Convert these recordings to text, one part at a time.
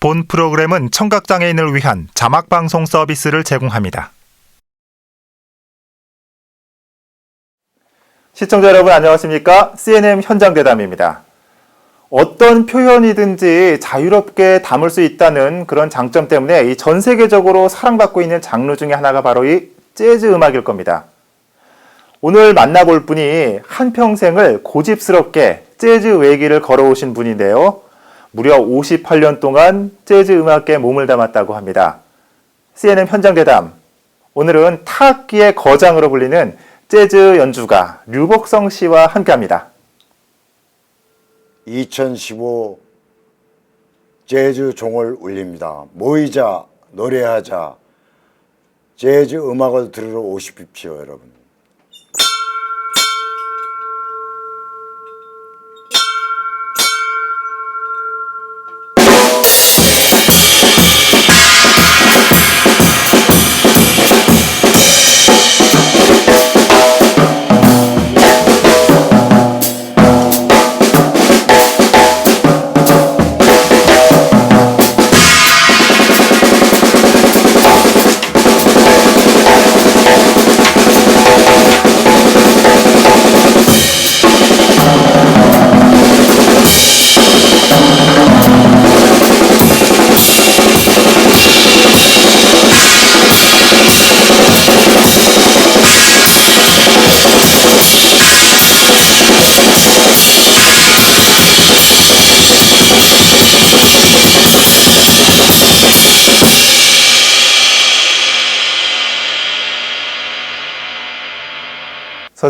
본 프로그램은 청각장애인을 위한 자막방송 서비스를 제공합니다. 시청자 여러분 안녕하십니까? CNM 현장 대담입니다. 어떤 표현이든지 자유롭게 담을 수 있다는 그런 장점 때문에 이전 세계적으로 사랑받고 있는 장르 중에 하나가 바로 이 재즈 음악일 겁니다. 오늘 만나볼 분이 한평생을 고집스럽게 재즈 외길을 걸어오신 분인데요. 무려 58년 동안 재즈 음악계에 몸을 담았다고 합니다. CNN 현장 대담. 오늘은 타악기의 거장으로 불리는 재즈 연주가 류복성 씨와 함께 합니다. 2015 재즈 종을 울립니다. 모이자 노래하자 재즈 음악을 들으러 오십시오, 여러분.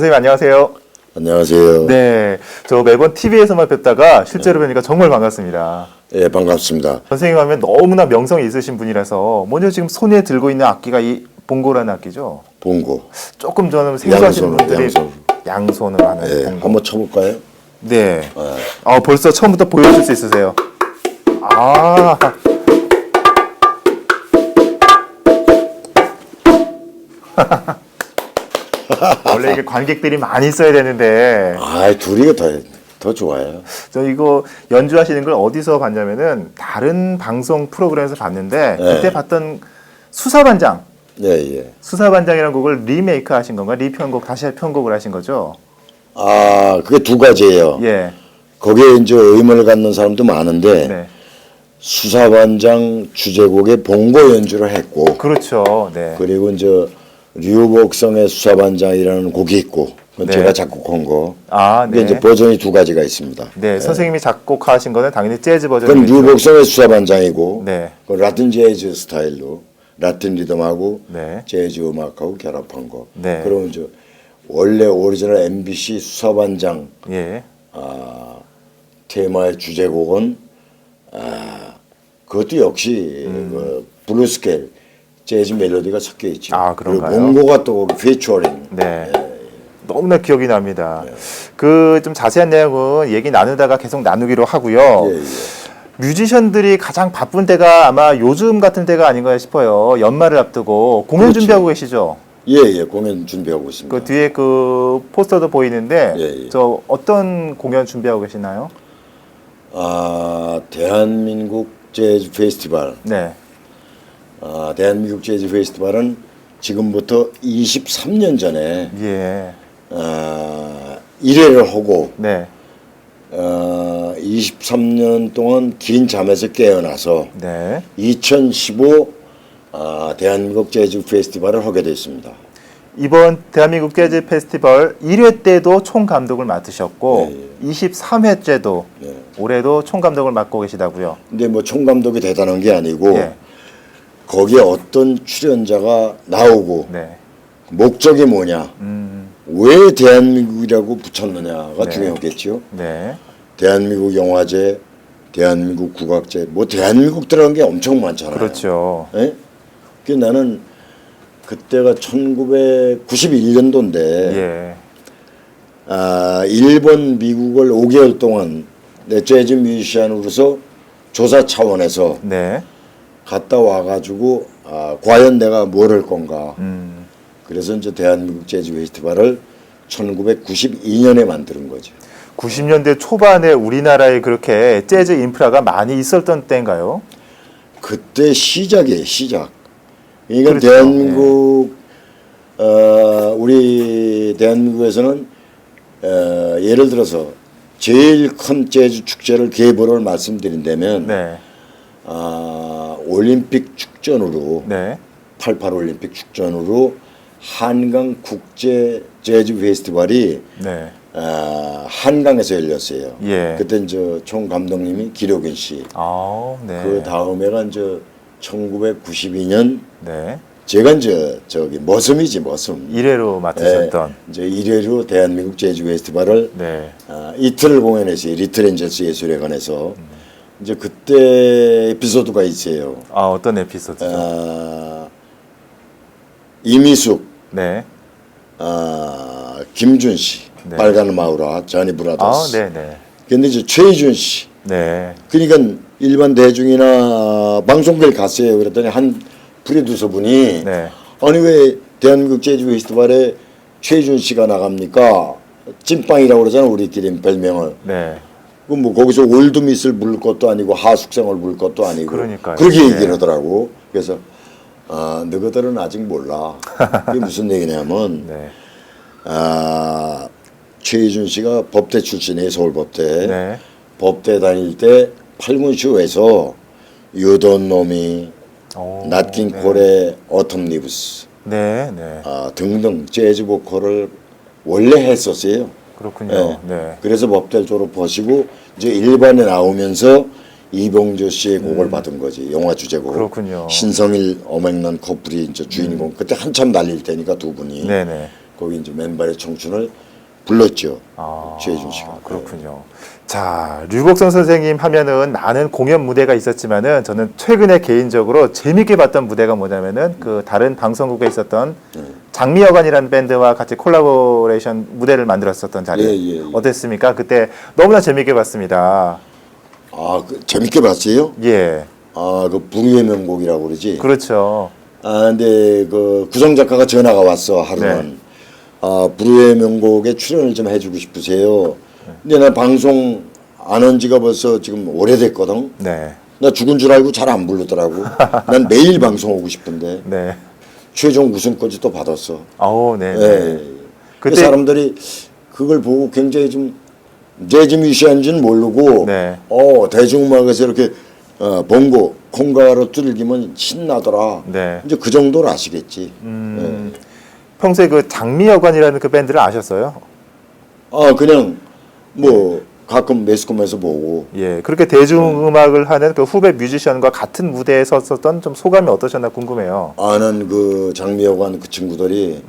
선생님 안녕하세요. 안녕하세요. 네, 저 매번 TV에서만 뵙다가 실제로 뵈니까 정말 반갑습니다. 예, 반갑습니다. 선생님 하면 너무나 명성이 있으신 분이라서 먼저 지금 손에 들고 있는 악기가 이 봉고라는 악기죠. 봉고. 조금 저는 생소하시는 양손으로, 분들이 양손으로. 양손으로 하는 예, 봉고. 한번 쳐볼까요? 네. 아, 벌써 처음부터 보여줄 수 있으세요. 아. 원래 이게 관객들이 많이 있어야 되는데 아, 둘이가 더, 더 좋아요. 저 이거 연주하시는 걸 어디서 봤냐면은 다른 방송 프로그램에서 봤는데 네. 그때 봤던 수사반장 예, 예. 수사반장이라는 곡을 리메이크 하신 건가 리편곡 다시 편곡을 하신 거죠? 아, 그게 두 가지예요. 예. 거기에 이제 의문을 갖는 사람도 많은데 네. 수사반장 주제곡에 봉고 연주를 했고 그렇죠. 네. 그리고 이제 류복성의 수사반장이라는 곡이 있고 그건 네. 제가 작곡한 거. 아, 이게 네. 이제 버전이 두 가지가 있습니다. 네, 선생님이 작곡하신 거는 당연히 재즈 그건 버전이겠죠. 류복성의 수사반장이고 네. 그 라틴 재즈 스타일로 라틴 리듬하고 네. 재즈 음악하고 결합한 거. 네. 그러면 이제 원래 오리지널 MBC 수사반장 예. 아, 테마의 주제곡은 아, 그것도 역시 그 블루 스케일 재즈 멜로디가 섞여 있죠. 아, 그리고 그런가요? 봉고가 또 피처링. 네. 너무나 기억이 납니다. 그 좀 자세한 내용은 얘기 나누다가 계속 나누기로 하고요. 예, 예. 뮤지션들이 가장 바쁜 때가 아마 요즘 같은 때가 아닌가 싶어요. 연말을 앞두고 공연 그렇죠. 준비하고 계시죠? 예, 예, 공연 준비하고 있습니다. 그 뒤에 그 포스터도 보이는데 예, 예. 저 어떤 공연 준비하고 계시나요? 아, 대한민국 재즈 페스티벌. 네. 아, 대한민국 재즈 페스티벌은 지금부터 23년 전에 예. 아, 1회를 하고 네. 어, 23년 동안 긴 잠에서 깨어나서 네. 2015 아, 대한민국 재즈 페스티벌을 하게 됐습니다. 이번 대한민국 재즈 페스티벌 1회 때도 총 감독을 맡으셨고 예, 23회째도 예. 올해도 총 감독을 맡고 계시다고요. 근데 뭐 총 감독이 대단한 게 아니고 예. 거기에 어떤 출연자가 나오고 네. 목적이 뭐냐, 음. 왜 대한민국이라고 붙였느냐가 네. 중요하겠죠. 네. 대한민국 영화제, 대한민국 국악제, 뭐 대한민국 들어간 게 엄청 많잖아요. 그렇죠. 예? 그 나는 그때가 1991년도인데 예. 아, 일본, 미국을 5개월 동안 내 재즈 뮤지션으로서 조사 차원에서 네. 갔다 와가지고 아, 과연 내가 뭘 할 건가. 음. 그래서 이제 대한민국 재즈 페스티벌을 1992년에 만드는 거죠. 90년대 초반에 우리나라에 그렇게 재즈 인프라가 많이 있었던 때인가요? 그때 시작이에요, 시작. 그러니까 그렇죠. 대한민국 어, 우리 대한민국에서는 어, 예를 들어서 제일 큰 재즈 축제를 계보를 말씀드린다면 네. 아, 올림픽 축전으로 네. 88 올림픽 축전으로 한강 국제 재즈 페스티벌이 네. 아, 한강에서 열렸어요. 예. 그때 이제 총 감독님이 기록인 씨. 아, 네. 그 다음에가 이제 1992년 네. 제가 이제 저기 머슴이지 머슴. 1회로 맡으셨던. 예, 이제 1회로 대한민국 재즈 페스티벌을 네. 아, 이틀을 공연했어요. 리틀 엔젤스 예술회관에서. 이제 그때 에피소드가 있어요. 아, 어떤 에피소드죠? 아, 이미숙, 네. 아, 김준 씨, 네. 빨간 마우라, 자니 아, 브라더스. 네, 네. 근데 이제 최희준 씨. 네. 그러니까 일반 대중이나 방송국에 갔어요. 그랬더니 한 프로듀서 분이 네. 아니 왜 대한민국 재즈 페스티벌에 최희준 씨가 나갑니까? 찐빵이라고 그러잖아 우리끼리 별명을. 네. 그럼 뭐 거기서 올드밋을 부를 것도 아니고 하숙생을 부를 것도 아니고 그러니까요. 그렇게 네. 얘기를 하더라고. 그래서 아 너희들은 아직 몰라. 그게 무슨 얘기냐면 네. 아 최희준 씨가 법대 출신이에요 서울법대. 네. 법대 다닐 때 팔군쇼에서 유던 놈이 오, 낫긴 네. 콜의 어텀 리브스 네, 네. 아, 등등 재즈 보컬을 원래 했었어요. 그렇군요. 예. 네. 그래서 법대 졸업하시고 이제 일반에 나오면서 이봉조 씨의 곡을 받은 거지 영화 주제곡. 음. 그렇군요. 신성일 어맹난 커플이 이제 주인공. 그때 한참 날릴 때니까 두 분이 네, 네. 거기 이제 맨발의 청춘을 불렀죠. 아, 최혜준 씨가. 그렇군요. 자, 류곡선 선생님 하면은 많은 공연 무대가 있었지만은 저는 최근에 개인적으로 재밌게 봤던 무대가 뭐냐면은 그 다른 방송국에 있었던 네. 장미여관이라는 밴드와 같이 콜라보레이션 무대를 만들었었던 자리. 예, 예, 예. 어땠습니까? 그때 너무나 재밌게 봤습니다. 아, 그, 재밌게 봤어요? 예. 아, 그 부류의 명곡이라고 그러지. 그렇죠. 아, 근데 그 구성 작가가 전화가 왔어 하루는. 네. 아, 부류의 명곡에 출연을 좀 해주고 싶으세요. 근데 나 방송 안 한 지가 벌써 지금 오래됐거든. 네. 나 죽은 줄 알고 잘 안 부르더라고. 난 매일 방송 오고 싶은데 네. 최종 우승까지 또 받았어. 아우, 네. 예. 네. 그 그때- 사람들이 그걸 보고 굉장히 좀 재즈 뮤지션인지는 모르고 네. 어 대중음악에서 이렇게 어, 봉고 콩가로 뚫기면 신나더라. 네. 이제 그 정도로 아시겠지. 음, 평소에 그 장미여관이라는 그 밴드를 아셨어요? 아 그냥 뭐 가끔 매스컴에서 보고 예, 그렇게 대중음악을 하는 그 후배 뮤지션과 같은 무대에 섰었던 좀 소감이 어떠셨나 궁금해요. 아는 그 장미여관 그 친구들이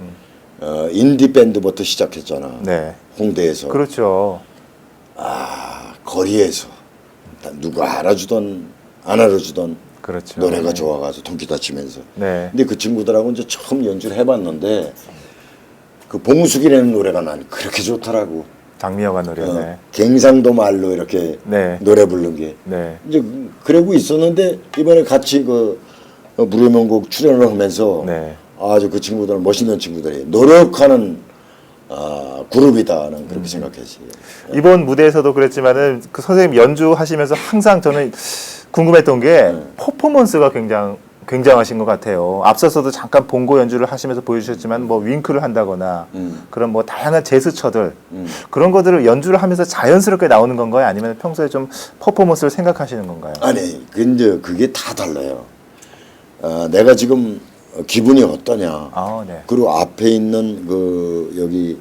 어, 인디 밴드부터 시작했잖아. 네, 홍대에서 그렇죠. 아, 거리에서 누가 알아주던 안 알아주던 그렇죠. 노래가 네. 좋아가지고 통기타 치면서. 네, 근데 그 친구들하고 이제 처음 연주를 해봤는데 그 봉숙이라는 노래가 난 그렇게 좋더라고. 장미여관 노래. 어, 네, 갱상도 말로 이렇게 네. 노래 부른 게. 네, 이제 그러고 있었는데 이번에 같이 그 어, 무료명곡 출연을 하면서 네. 아주 그 친구들 은 멋있는 친구들이 노력하는 아, 그룹이다는 그렇게 생각했어요. 이번 무대에서도 그랬지만은 그 선생님 연주하시면서 항상 저는 궁금했던 게 퍼포먼스가 굉장 굉장하신 것 같아요. 앞서서도 잠깐 봉고 연주를 하시면서 보여주셨지만 뭐 윙크를 한다거나 음. 그런 뭐 다양한 제스처들 음. 그런 것들을 연주를 하면서 자연스럽게 나오는 건가요? 아니면 평소에 좀 퍼포먼스를 생각하시는 건가요? 아니, 근데 그게 다 달라요. 아, 내가 지금 기분이 어떠냐. 아, 네. 그리고 앞에 있는 그 여기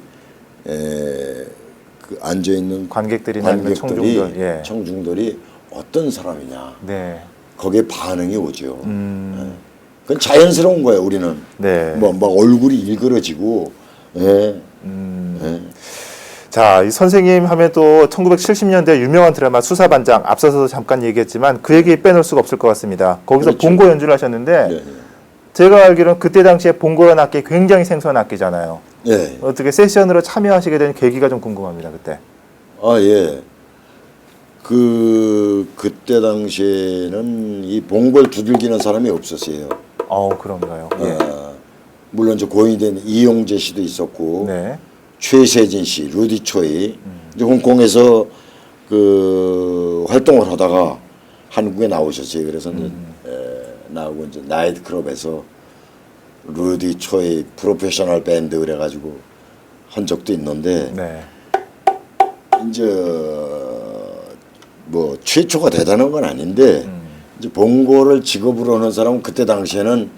에, 그 앉아 있는 관객들이나 관객들이 청중들, 예. 청중들이 어떤 사람이냐 네. 거기에 반응이 오죠. 음, 그건 자연스러운 거예요. 우리는 네. 뭐 막 얼굴이 일그러지고 예. 음. 예. 자, 이 선생님 하면 또 1970년대 유명한 드라마 수사반장 앞서서도 잠깐 얘기했지만 그 얘기 빼놓을 수가 없을 것 같습니다. 거기서 그렇죠. 봉고 연주를 하셨는데 예. 제가 알기로는 그때 당시에 봉고라는 악기 굉장히 생소한 악기잖아요. 예. 어떻게 세션으로 참여하시게 된 계기가 좀 궁금합니다. 그때. 아 예. 그 그때 당시에는 이 봉골 두들기는 사람이 없었어요. 어, 그런가요? 예. 아, 물론 이제 고인이 된 이용재 씨도 있었고 네. 최세진 씨, 루디 초이 이제 홍콩에서 그 활동을 하다가 한국에 나오셨어요. 그래서 이제 에, 나오고 이제 나이트 클럽에서 루디 초의 프로페셔널 밴드 그래가지고 한 적도 있는데 네. 이제 뭐 최초가 대단한 건 아닌데 음. 이제 봉고를 직업으로 하는 사람은 그때 당시에는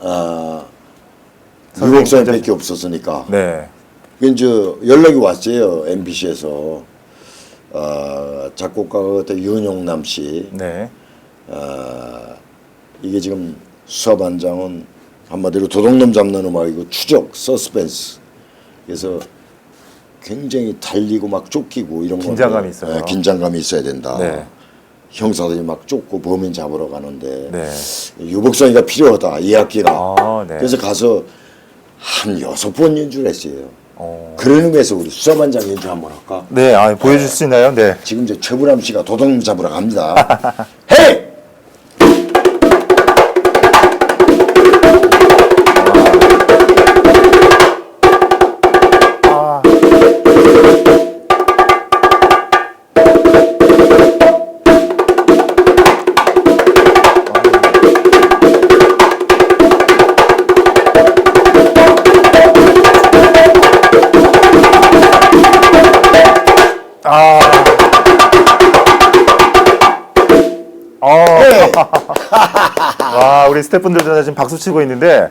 아 유목사님밖에 없었으니까 네. 그 이제 연락이 왔어요 MBC에서 아 작곡가가 그때 윤용남 씨 네. 아, 이게 지금 수사반장은 한마디로 도둑놈 잡는 음악이고 추적, 서스펜스. 그래서 굉장히 달리고 막 쫓기고 이런 거. 긴장감이 있어요. 예, 긴장감이 있어야 된다. 네. 형사들이 막 쫓고 범인 잡으러 가는데 네. 유복성이가 필요하다 이 악기가. 아, 네. 그래서 가서 한 여섯 번 연주를 했어요. 어. 그런 의미에서 우리 수사반장 연주 한번 할까? 네, 아, 보여줄 수 있나요? 네. 지금 이제 최불암 씨가 도둑놈 잡으러 갑니다. 우리 스태프분들도 다 지금 박수 치고 있는데,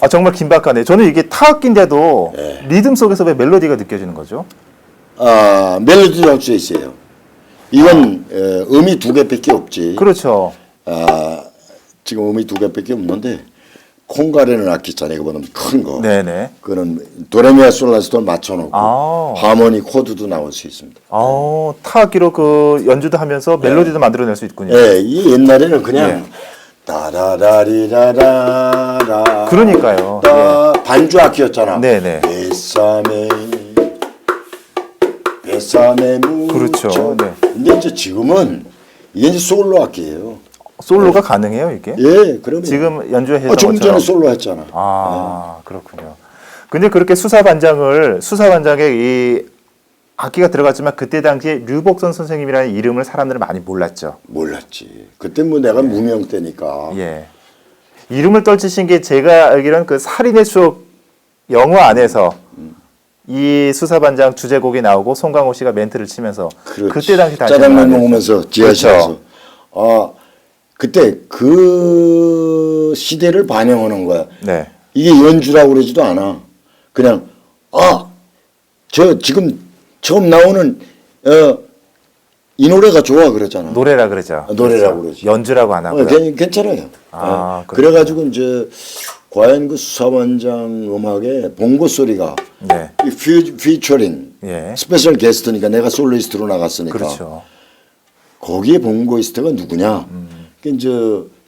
아, 정말 긴박하네. 저는 이게 타악기인데도 리듬 속에서 왜 멜로디가 느껴지는 거죠? 아 멜로디도 할수 있어요. 이건 에, 음이 두 개밖에 없지. 그렇죠. 아 지금 음이 두 개밖에 없는데 콩가리는 악기 있잖아요. 그보다 큰 거. 네네. 그거는 도레미아 솔라시도 맞춰놓고 아. 하모니 코드도 나올 수 있습니다. 어, 타악기로 그 연주도 하면서 멜로디도 만들어낼 수 있군요. 예, 이 옛날에는 그냥 예. 따라라리라라라. 그러니까요. 따 반주 악기였잖아. 네네. 베사메 베사메 무. 그렇죠. 네. 근데 이제 지금은 이게 이제 솔로 악기예요. 솔로가 가능해요, 이게? 예, 그러면 지금 연주했던 어, 좀 것처럼. 전에 솔로 했잖아. 아, 그렇군요. 근데 그렇게 수사반장을 수사반장에 이 악기가 들어갔지만 그때 당시에 류복선 선생님이라는 이름을 사람들은 많이 몰랐죠. 몰랐지. 그때 뭐 내가 무명 때니까. 예. 이름을 떨치신 게 제가 알기로는 그 살인의 추억 영화 안에서 이 수사반장 주제곡이 나오고 송강호 씨가 멘트를 치면서 그렇지. 그때 당시 다시 짜장면. 먹으면서 지하실에서. 그렇죠. 아 그때 그 시대를 반영하는 거야. 네. 이게 연주라고 그러지도 않아. 그냥 아 저 지금 처음 나오는 어, 이 노래가 좋아 그러잖아. 노래라 그러죠. 아, 노래라고 그렇죠. 그러지. 연주라고 안 어, 하고요. 괜- 괜찮아요. 아, 어, 그렇구나. 그래가지고 이제 과연 그 수사반장 음악에 봉고 소리가 네. 이 피, 피처링 예. 스페셜 게스트니까 내가 솔로이스트로 나갔으니까 그렇죠. 거기에 봉고이스트가 누구냐? 그 이제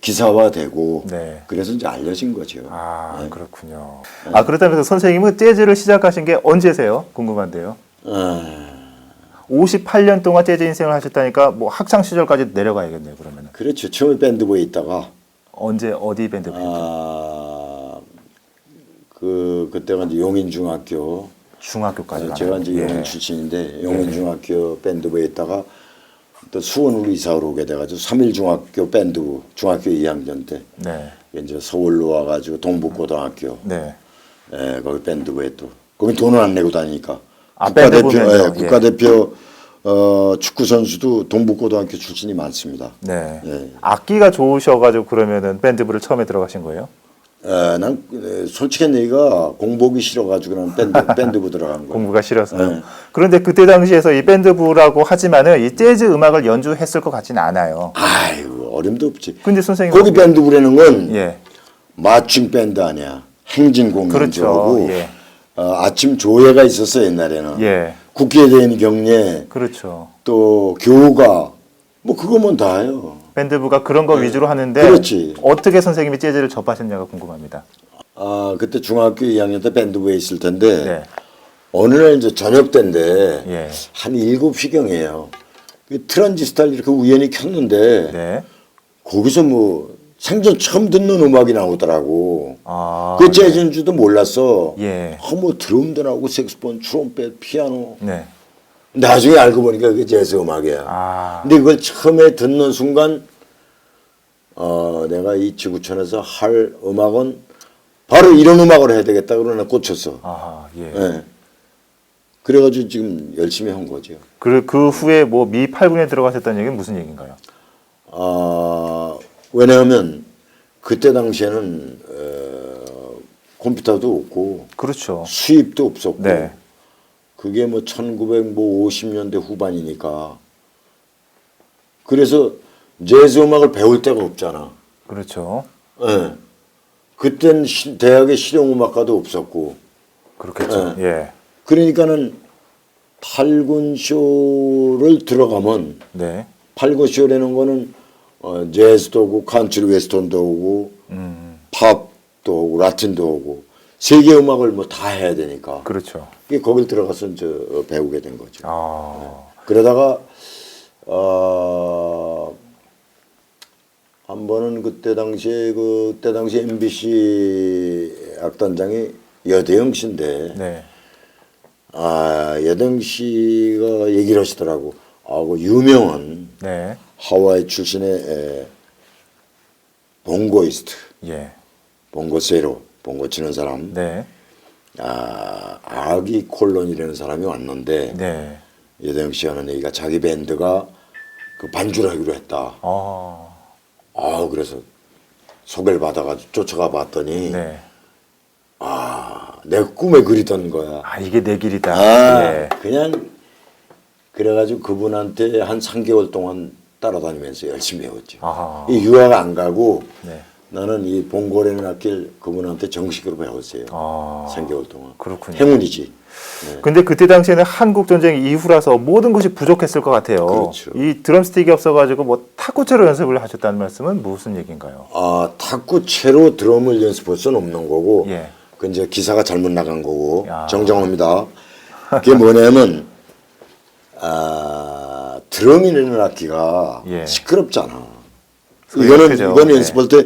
기사화되고 음. 네. 그래서 이제 알려진 거죠. 아, 그렇군요. 아, 그렇다면 선생님은 재즈를 시작하신 게 언제세요? 궁금한데요. 아, 58년 동안 재즈 인생을 하셨다니까 뭐 학창 시절까지 내려가야겠네요. 그러면은 그렇죠. 처음에 밴드부에 있다가 언제 어디 밴드? 아, 그 그때가 이제 용인 중학교 중학교까지 가나요? 제가 이제 예. 용인 출신인데 용인 중학교 밴드부에 있다가 또 수원으로 이사를 오게 돼가지고 삼일 중학교 밴드부 중학교 2학년 때 네. 이제 서울로 와가지고 동북고등학교 네. 예, 거기 밴드부에 또 거기 돈을 안 내고 다니니까 아, 국가대표. 예, 예. 국가대표 어, 축구 선수도 동북고등학교 출신이 많습니다. 네. 예. 악기가 좋으셔가지고 그러면은 밴드부를 처음에 들어가신 거예요? 에, 난 에, 솔직히 내가 공복이 싫어가지고 난 밴드 밴드부 들어간 거야. 공부가 싫어서요. 네. 그런데 그때 당시에서 이 밴드부라고 하지만은 이 재즈 음악을 연주했을 것 같지는 않아요. 아이고 어림도 없지. 근데 선생님 거기 밴드부라는 건 예. 마칭 밴드 아니야. 행진 공연주하고 그렇죠. 예. 어, 아침 조회가 있었어 옛날에는. 예. 대한 경례 그렇죠. 또 교가 뭐 그거면 다예요. 밴드부가 그런 거 위주로 하는데 네. 그렇지. 어떻게 선생님이 재즈를 접하셨냐가 궁금합니다. 아 그때 중학교 2학년 때 밴드부에 있을 텐데 네. 어느 날 이제 저녁 때인데 예. 한 7시경이에요. 그 트란지스타를 이렇게 우연히 켰는데 네. 거기서 뭐 생전 처음 듣는 음악이 나오더라고. 아. 그 재즈인 줄도 몰랐어. 예. 아, 뭐 드럼도 나오고 색스폰, 트럼펫, 피아노. 네. 나중에 알고 보니까 그게 재즈 음악이야. 아. 근데 그걸 처음에 듣는 순간 어, 내가 이 지구촌에서 할 음악은 바로 이런 음악을 해야 되겠다 그러나 꽂혔어. 아, 예. 예. 그래가지고 지금 열심히 한 거죠. 그, 그 후에 뭐 미 8군에 들어가셨다는 얘기는 무슨 얘기인가요? 아, 왜냐하면 그때 당시에는 어, 컴퓨터도 없고 그렇죠. 수입도 없었고 네. 그게 뭐 1950년대 후반이니까 그래서 재즈 음악을 배울 데가 없잖아. 그렇죠. 예. 그땐 시- 대학에 실용음악과도 없었고 그렇겠죠. 예. 그러니까는 팔군쇼를 들어가면 네. 팔군쇼라는 거는 어, 재즈도 오고 칸트리 웨스턴도 오고 음, 팝도 오고 라틴도 오고 세계 음악을 뭐 다 해야 되니까 그렇죠. 그게 거길 들어가서 이제 어, 배우게 된 거죠. 아, 그러다가 어, 한 번은 그때 당시에 그때 당시 MBC 악단장이 여대영 씨인데 네. 아 여대영 씨가 얘기를 하시더라고. 아그 유명한 네. 하와이 출신의 에, 봉고이스트, 예. 봉고세로, 봉고 치는 사람. 네. 아 아기 콜론이라는 사람이 왔는데 네. 여대영 씨 하는 얘기가 자기 밴드가 그 반주를 하기로 했다. 아, 아 그래서 소개를 받아가지고 쫓아가 봤더니 네. 아 내 꿈에 그리던 거야. 아, 이게 내 길이다. 아 예. 그냥 그래가지고 그분한테 한 3개월 동안 따라다니면서 열심히 배웠죠. 아하. 이 유학 안 가고 네. 나는 이 봉고래는 악기를 그분한테 정식으로 배웠어요. 아. 3개월 동안. 그렇군요. 행운이지. 근데 그때 당시에는 한국 전쟁 이후라서 모든 것이 부족했을 것 같아요. 그렇죠. 이 드럼스틱이 없어가지고 뭐 탁구채로 연습을 하셨다는 말씀은 무슨 얘기인가요? 아 탁구채로 드럼을 연습할 수는 없는 거고 예. 그 이제 기사가 잘못 나간 거고 야. 정정합니다. 그게 뭐냐면 아 드럼이라는 악기가 예. 시끄럽잖아. 이거는 크죠. 이거는 네. 연습할 때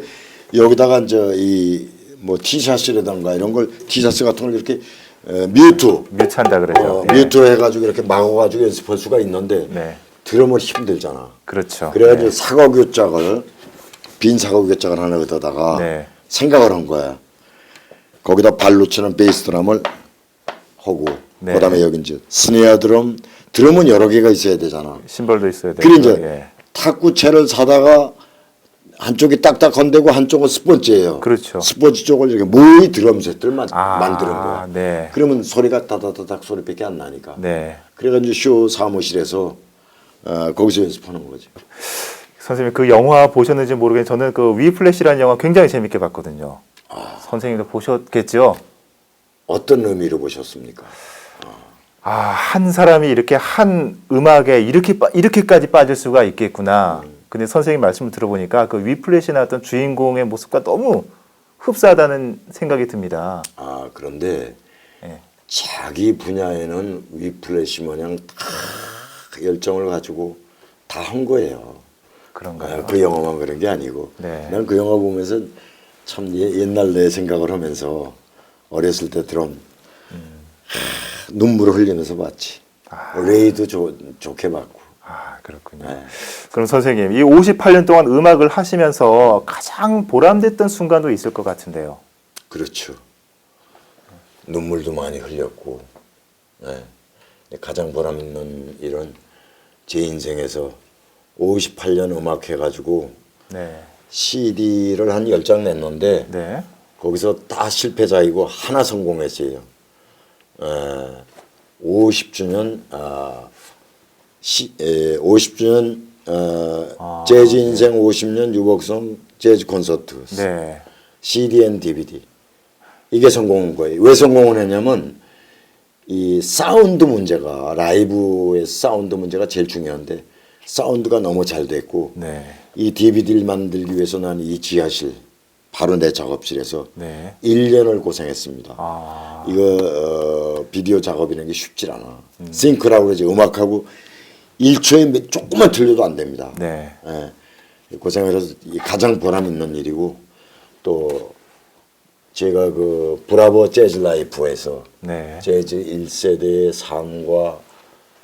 여기다가 이제 이뭐 티셔츠라든가 이런 걸 티셔츠 같은 걸 이렇게 어, 뮤트 뮤트한다 그러죠. 어, 예. 뮤트 해가지고 이렇게 막아가지고 연습할 수가 있는데 네. 드럼은 힘들잖아. 그렇죠. 그래가지고 네. 사과교짝을 빈 사과교짝을 하나 갖다가 네. 생각을 한 거야. 거기다 발로 치는 베이스 드럼을 하고 네. 그다음에 여기 이제 스네어 드럼 드럼은 여러 개가 있어야 되잖아. 심벌도 있어야 되고. 그래 이제 예. 탁구채를 사다가 한쪽이 딱딱한데고 한쪽은 스펀지예요. 그렇죠. 스펀지 쪽을 이렇게 모의 드럼 세트를 만, 아, 만드는 거야. 네. 그러면 소리가 다다다닥 소리밖에 안 나니까. 네. 그래가지고 쇼 사무실에서 어, 거기서 연습하는 거지. 선생님 그 영화 보셨는지 모르겠는데 저는 그 위플래시라는 영화 굉장히 재밌게 봤거든요. 아. 선생님도 보셨겠죠? 어떤 의미로 보셨습니까? 아, 한 사람이 이렇게 한 음악에 이렇게 빠- 이렇게까지 빠질 수가 있겠구나. 근데 선생님 말씀을 들어보니까 그 위플래시 나왔던 주인공의 모습과 너무 흡사하다는 생각이 듭니다. 아 그런데 예. 자기 분야에는 위플래시 모양 다 열정을 가지고 다 한 거예요. 그런가요? 아, 그 영화만 그런 게 아니고 네. 난그 영화 보면서 참 예- 옛날 내 생각을 하면서 어렸을 때 드럼 하, 눈물을 흘리면서 봤지. 레이도 좋 좋게 봤고. 아, 그렇군요. 네. 그럼 선생님, 이 58년 동안 음악을 하시면서 가장 보람됐던 순간도 있을 것 같은데요. 그렇죠. 눈물도 많이 흘렸고, 네. 가장 보람 있는 일은 제 인생에서 58년 음악 해가지고 네. CD를 한 10장 냈는데 네. 거기서 다 실패자이고 하나 성공했어요. 에, 50주년 아, 시, 에, 50주년 어, 아, 재즈 인생 50년 유복성 재즈 콘서트 네. CD 앤 DVD 이게 성공한 거예요. 왜 성공을 했냐면 이 사운드 문제가 라이브의 사운드 문제가 제일 중요한데 사운드가 너무 잘 됐고 네. 이 DVD를 만들기 위해서 난 이 지하실 바로 내 작업실에서 네. 1년을 고생했습니다. 아. 이거 어, 비디오 작업이라는 게 쉽질 않아. 싱크라고 그러지 음악하고 1초에 몇- 조금만 틀려도 안 됩니다. 네. 예, 고생을 해서 이 가장 보람 있는 일이고 또 제가 그 브라보 재즈 라이프에서 네. 재즈 1세대의 삶과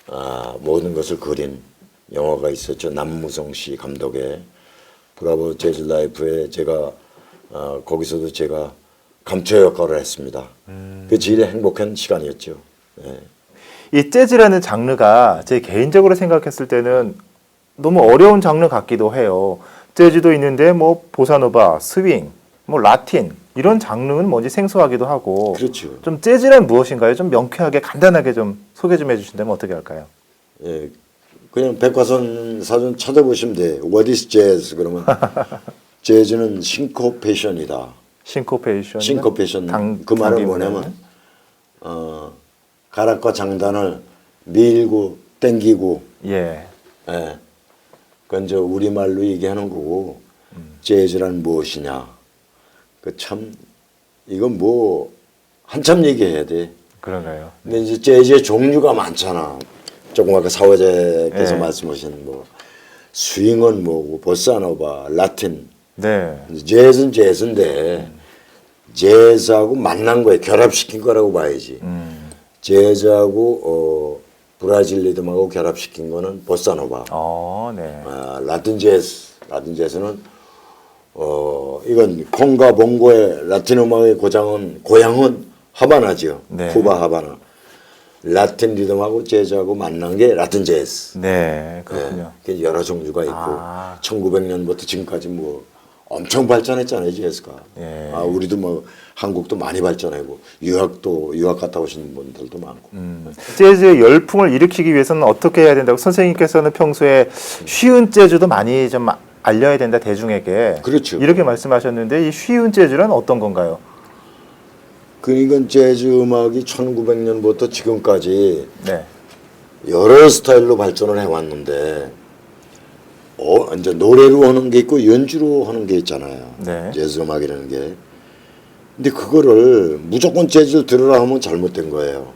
아, 모든 것을 그린 영화가 있었죠. 남무성 씨 감독의 브라보 재즈 라이프에 제가 어, 거기서도 제가 감초 역할을 했습니다. 그 제일 행복한 시간이었죠. 예. 이 재즈라는 장르가 제 개인적으로 생각했을 때는 너무 어려운 장르 같기도 해요. 재즈도 있는데 뭐 보사노바, 스윙, 뭐 라틴 이런 장르는 뭔지 생소하기도 하고 그렇죠. 좀 재즈란 무엇인가요? 좀 명쾌하게 간단하게 좀 소개 좀 해주신다면 어떻게 할까요? 예, 그냥 백과선 사전 찾아보시면 돼. What is jazz? 그러면 재즈는 싱코페이션이다. 싱코페이션. 싱코페이션 그 말은 뭐냐면 어, 가락과 장단을 밀고 땡기고 예. 예. 그건 저 우리말로 얘기하는 거고 재즈란 무엇이냐. 그 참 이건 뭐 한참 얘기해야 돼. 그런가요? 근데 이제 재즈의 종류가 많잖아. 조금 아까 사회자께서 네. 말씀하신 뭐 스윙은 뭐고 보사노바, 라틴, 네. 재즈는 재즈인데 재즈하고 만난 거예요. 결합시킨 거라고 봐야지. 음. 재즈하고 어, 브라질 리듬하고 결합시킨 거는 보사노바. 어, 네. 아, 라틴 재즈, 라틴 재즈는 어 이건 콩과 봉고의 라틴 음악의 고장은 고향은 하바나죠. 네. 쿠바 하바나. 라틴 리듬하고 재즈하고 만난 게 라틴 재즈. 네. 그렇군요. 네, 여러 종류가 있고 아. 1900년부터 지금까지 뭐 엄청 발전했잖아요 재즈가. 예. 아 우리도 뭐 한국도 많이 발전하고 유학도 유학 갔다 오신 분들도 많고. 음. 재즈의 열풍을 일으키기 위해서는 어떻게 해야 된다고 선생님께서는 평소에 쉬운 재즈도 많이 좀 알려야 된다 대중에게 그렇죠. 이렇게 말씀하셨는데 이 쉬운 재즈는 어떤 건가요? 그러니까 재즈 음악이 1900년부터 지금까지 네. 여러 스타일로 발전을 해왔는데 어 이제 노래로 하는 게 있고 연주로 하는 게 있잖아요. 네. 재즈 음악이라는 게. 근데 그거를 무조건 재즈를 들으라 하면 잘못된 거예요.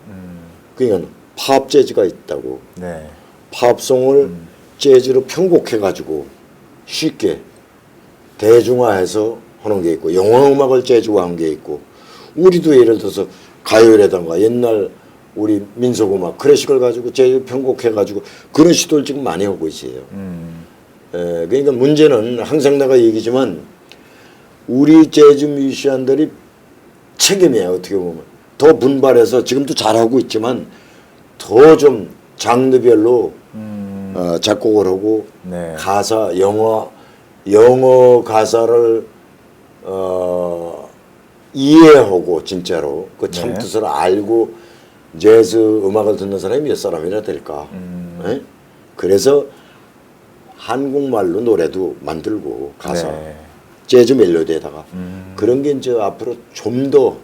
그러니까 팝 재즈가 있다고. 네. 팝송을 재즈로 편곡해 가지고 쉽게 대중화해서 하는 게 있고 영화 음악을 재즈화한 게 있고 우리도 예를 들어서 가요라든가 옛날 우리 민속 음악 클래식을 가지고 재즈 편곡해 가지고 그런 시도를 지금 많이 하고 있어요. 음. 에, 그러니까 문제는 항상 내가 얘기지만 우리 재즈 뮤지션들이 책임이에요 어떻게 보면 더 분발해서 지금도 잘하고 있지만 더 좀 장르별로 음. 어, 작곡을 하고 네. 가사 영어 영어 가사를 어, 이해하고 진짜로 그참 네. 뜻을 알고 재즈 음악을 듣는 사람이 몇 사람이나 될까? 음. 에? 그래서 한국말로 노래도 만들고 가사 네. 재즈 멜로디에다가 음. 그런 게 이제 앞으로 좀더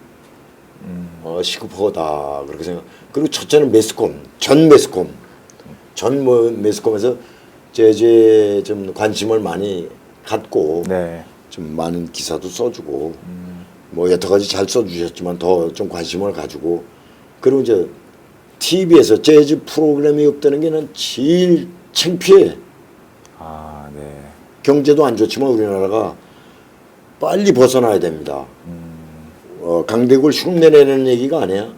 음. 어, 시급하다 그렇게 생각. 그리고 첫째는 매스컴, 전 매스컴, 전 뭐 매스컴에서 재즈에 좀 관심을 많이 갖고 네. 좀 많은 기사도 써주고 뭐 여태까지 잘 써주셨지만 더 좀 관심을 가지고 그리고 이제 TV에서 재즈 프로그램이 없다는 게난 제일 창피해. 경제도 안 좋지만 우리나라가 빨리 벗어나야 됩니다. 어, 강대국을 흉내내는 얘기가 아니야.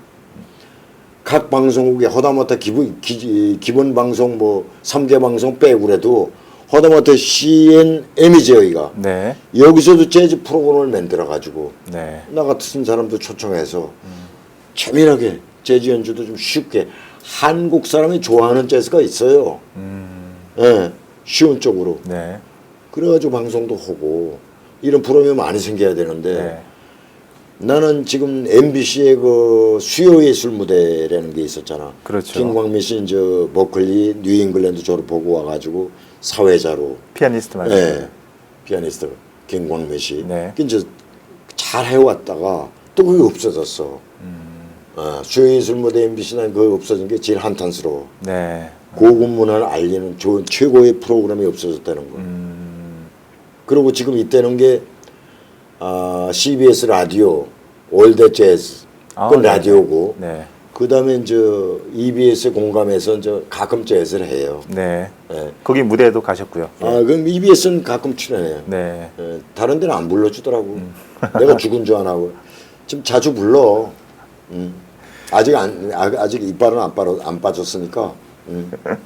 각 방송국에 허다못해 기본, 기, 기본 방송 뭐 3개 방송 빼고 그래도 허다못해 CNM이죠 여기가. 네. 여기서도 재즈 프로그램을 만들어 가지고 네. 나 같은 사람도 초청해서 재미나게 재즈 연주도 좀 쉽게 한국 사람이 좋아하는 재즈가 있어요. 음. 예, 쉬운 쪽으로. 네. 그래가지고 방송도 하고 이런 프로그램이 많이 생겨야 되는데 네. 나는 지금 MBC의 그 수요 예술 무대라는 게 있었잖아. 그렇죠. 김광민 씨 이제 버클리 뉴잉글랜드 졸업하고 와가지고 사회자로 피아니스트 말씀. 예, 피아니스트 김광민 씨. 네. 그 이제 잘 해왔다가 또 그게 없어졌어. 음. 어, 수요 예술 무대 MBC는 그거 없어진 게 제일 한탄스러워. 네. 고급 문화를 알리는 좋은 최고의 프로그램이 없어졌다는 거. 음. 그리고 지금 이때는 게 아, CBS 라디오 올드 재즈 아, 그건 네. 라디오고 네. 그다음에 이제 EBS 공감해서 이제 가끔 재즈를 해요. 네. 예. 거기 무대에도 가셨고요. 아 그럼 EBS는 가끔 출연해요. 네. 예, 다른 데는 안 불러주더라고. 내가 죽은 줄 아나고 지금 자주 불러. 음. 아직 안 아- 아직 이빨은 안 빠져 안 빠졌으니까. 음.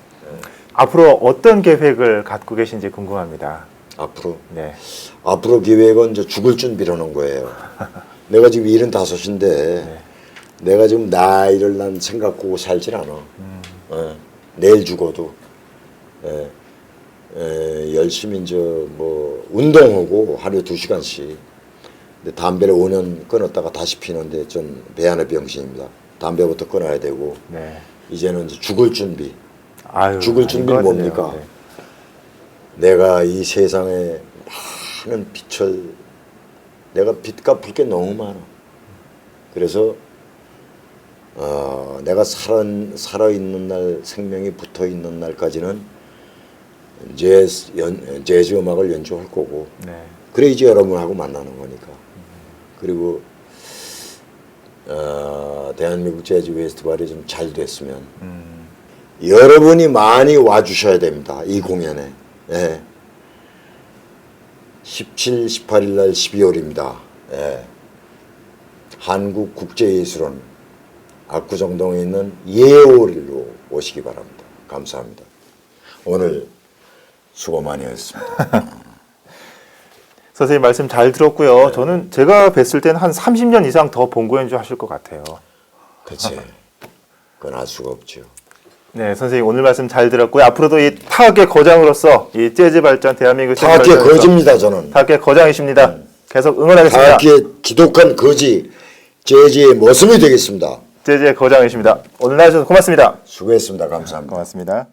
앞으로 어떤 계획을 갖고 계신지 궁금합니다. 앞으로 네. 앞으로 기획은 이제 죽을 준비를 하는 거예요. 내가 지금 일흔 다섯인데 내가 지금 나이를 난 생각하고 살질 않아. 예, 내일 죽어도 예, 예, 열심히 이제 뭐 운동하고 하루에 두 시간씩. 근데 담배를 5년 끊었다가 다시 피는데 전 배안의 병신입니다. 담배부터 끊어야 되고 네. 이제는 이제 죽을 준비. 아유, 죽을 준비는 것 같은데요. 뭡니까? 네. 내가 이 세상에 많은 빛을 내가 빛 갚을 게 너무 많아. 그래서 어, 내가 살아 살아 있는 날 생명이 붙어 있는 날까지는 재즈 연 재즈 음악을 연주할 거고 네. 그래 이제 여러분하고 만나는 거니까. 그리고 어, 대한민국 재즈 페스티벌이 좀 잘 됐으면 음, 여러분이 많이 와주셔야 됩니다. 이 공연에. 예. 17, 18일 날 12월입니다. 예. 한국국제예술원 압구정동에 있는 예오릴로 오시기 바랍니다. 감사합니다. 오늘 수고 많이 했습니다. 선생님 말씀 잘 들었고요. 저는 제가 뵀을 때는 한 30년 이상 더 본고 연주 하실 것 같아요. 그치. 그건 알 수가 없죠. 네, 선생님 오늘 말씀 잘 들었고요. 앞으로도 이 타악의 거장으로서 이 재즈 발전 대한민국 타악의 거지입니다, 저는. 타악의 거장이십니다. 음. 계속 응원하겠습니다. 타악의 기독한 거지 재즈의 모습이 되겠습니다. 재즈의 거장이십니다. 오늘 나와주셔서 고맙습니다. 수고했습니다. 감사합니다. 고맙습니다.